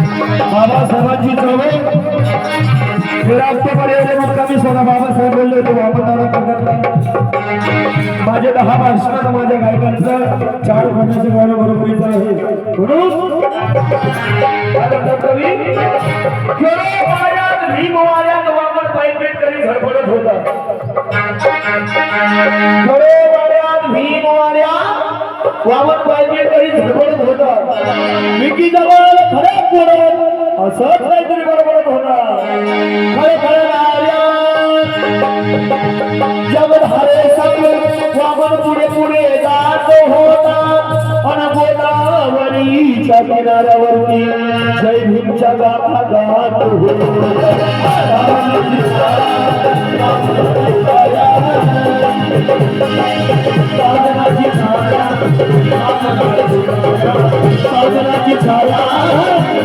बाबासाहेबांची चवळ विराजपणे मुक्कामी सोडा बाबासाहेब बोलले होते वामनदारा करण्यात माझे दहा भाषणात माझ्या गायकांचं चार भाषाचे गाणं बरोबरीचं आहे. म्हणून वामन पायपेट झडपडत होता. असंच काहीतरी बरोबर होणार खरं खरं जगत हरे सगळे वामन पुढे पुढे जात होता अन गोदावरीच्या किनाऱ्यावरती जय भीमच्या गाथा गात साधनाची छाया. साधनाची छाया.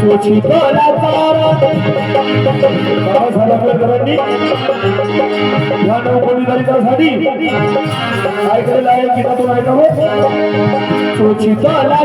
तुझी कला तारा बाबासाहेब आंबेडकरांनी या आहे गीतातून ऐकावं तुझी तारा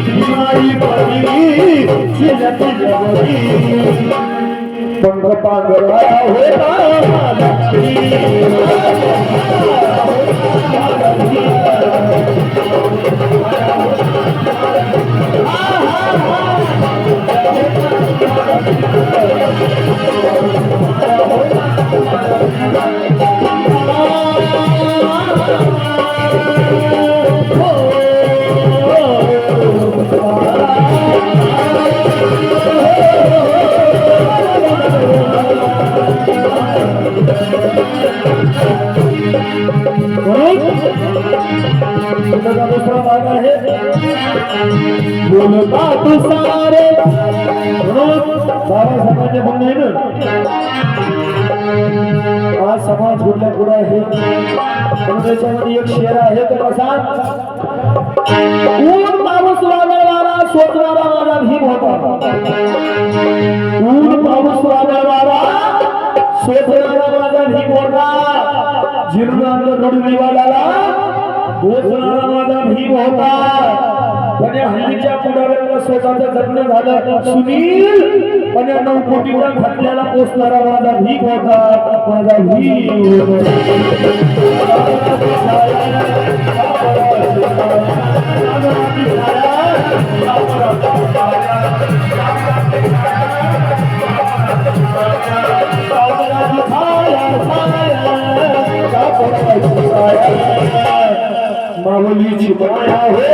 परी चिलकी जवळी तुझा दुसरा भाग आहे बोलता तू सारे म्हणून बाबासाहेबांचे म्हणणं आहे ना हा समाज कुठल्या पुढे आहे पण त्याच्यामध्ये एक शेर आहे तर कसा ऊन पाऊस वादळवारा सोचणारा माझा भीम होता ऊन पाऊस वादळवारा सोचणारा माझा भीम होता जिरणांना रडून निवाडाला पोचणारा माझा भीम होता. पण या हल्लीच्या पुढाऱ्याला स्वतःचं जगणं झालं. सुनील पण या नऊ कोटीच्या खटल्याला पोचणारा माझा भीम होता. माझा भीम কিছু মায়া হয়ে